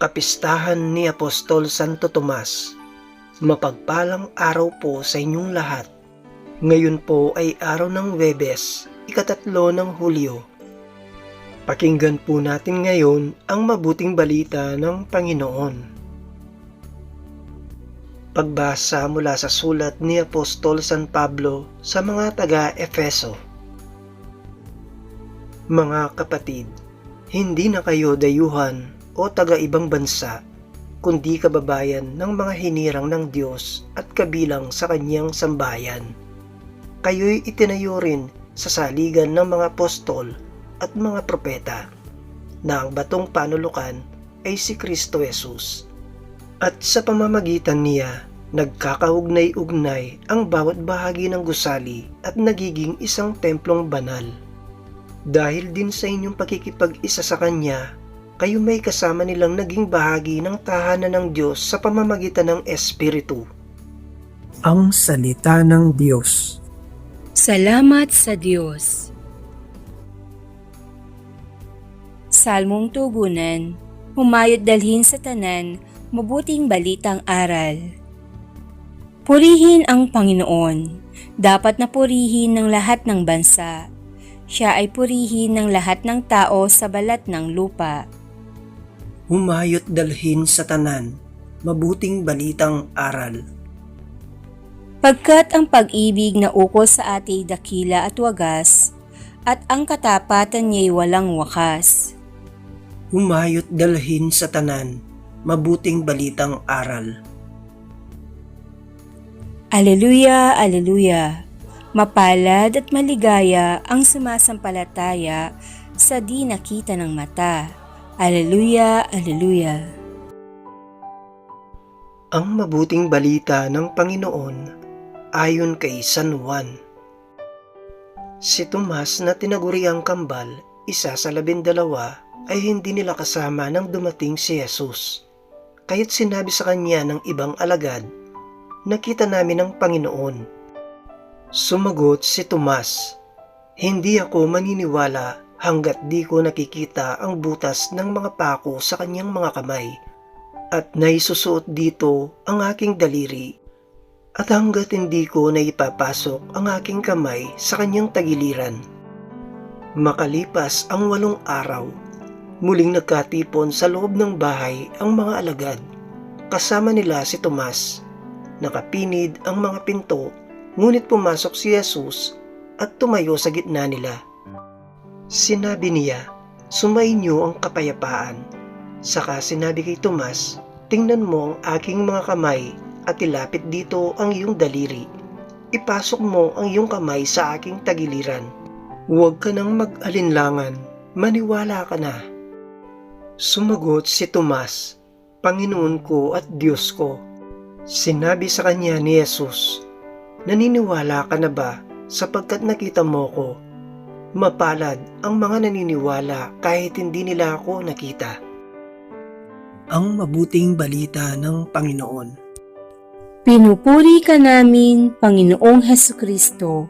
Kapistahan ni Apostol Santo Tomas. Mapagpalang araw po sa inyong lahat. Ngayon po ay araw ng Webes, ikatatlo ng Hulyo. Pakinggan po natin ngayon ang mabuting balita ng Panginoon. Pagbasa mula sa sulat ni Apostol San Pablo sa mga taga-Efeso. Mga kapatid, hindi na kayo dayuhan o taga-ibang bansa, kundi kababayan ng mga hinirang ng Diyos at kabilang sa kanyang sambayan. Kayo'y itinayo rin sa saligan ng mga apostol at mga propeta na ang batong panulukan ay si Kristo Jesus. At sa pamamagitan niya, nagkakaugnay-ugnay ang bawat bahagi ng gusali at nagiging isang templong banal. Dahil din sa inyong pakikipag-isa sa Kanya, kayo may kasama nilang naging bahagi ng tahanan ng Diyos sa pamamagitan ng Espiritu. Ang Salita ng Diyos Salamat sa Diyos. Salmong Tugunan, humayot dalhin sa tanan, mabuting balitang aral. Purihin ang Panginoon, dapat na purihin ng lahat ng bansa. Siya ay purihin ng lahat ng tao sa balat ng lupa. Humayot dalhin sa tanan, mabuting balitang aral. Pagkat ang pag-ibig na ukol sa ating dakila at wagas, at ang katapatan niya'y walang wakas. Humayot dalhin sa tanan, mabuting balitang aral. Aleluya, aleluya. Mapalad at maligaya ang sumasampalataya sa di nakita ng mata. Aleluya, aleluya. Ang mabuting balita ng Panginoon ayon kay San Juan. Si Tomas na tinaguriang kambal, isa sa labindalawa, ay hindi nila kasama nang dumating si Jesus. Kaya't sinabi sa kanya ng ibang alagad, Nakita namin ang Panginoon. Sumagot si Tomas, Hindi ako maniniwala hanggat di ko nakikita ang butas ng mga pako sa kanyang mga kamay at naisusuot dito ang aking daliri at hanggat hindi ko na ipapasok ang aking kamay sa kanyang tagiliran. Makalipas ang walong araw, muling nagkatipon sa loob ng bahay ang mga alagad. Kasama nila si Tomas. Nakapinid ang mga pinto, ngunit pumasok si Jesus at tumayo sa gitna nila. Sinabi niya, sumainyo ang kapayapaan. Saka sinabi kay Tomas, tingnan mo ang aking mga kamay at ilapit dito ang iyong daliri. Ipasok mo ang iyong kamay sa aking tagiliran. Huwag ka nang mag-alinlangan, maniwala ka na. Sumagot si Tomas, Panginoon ko at Diyos ko. Sinabi sa kanya ni Jesus, Naniniwala ka na ba sapagkat nakita mo ko? Mapalad ang mga naniniwala kahit hindi nila ako nakita. Ang mabuting balita ng Panginoon. Pinupuri ka namin, Panginoong Heso Kristo.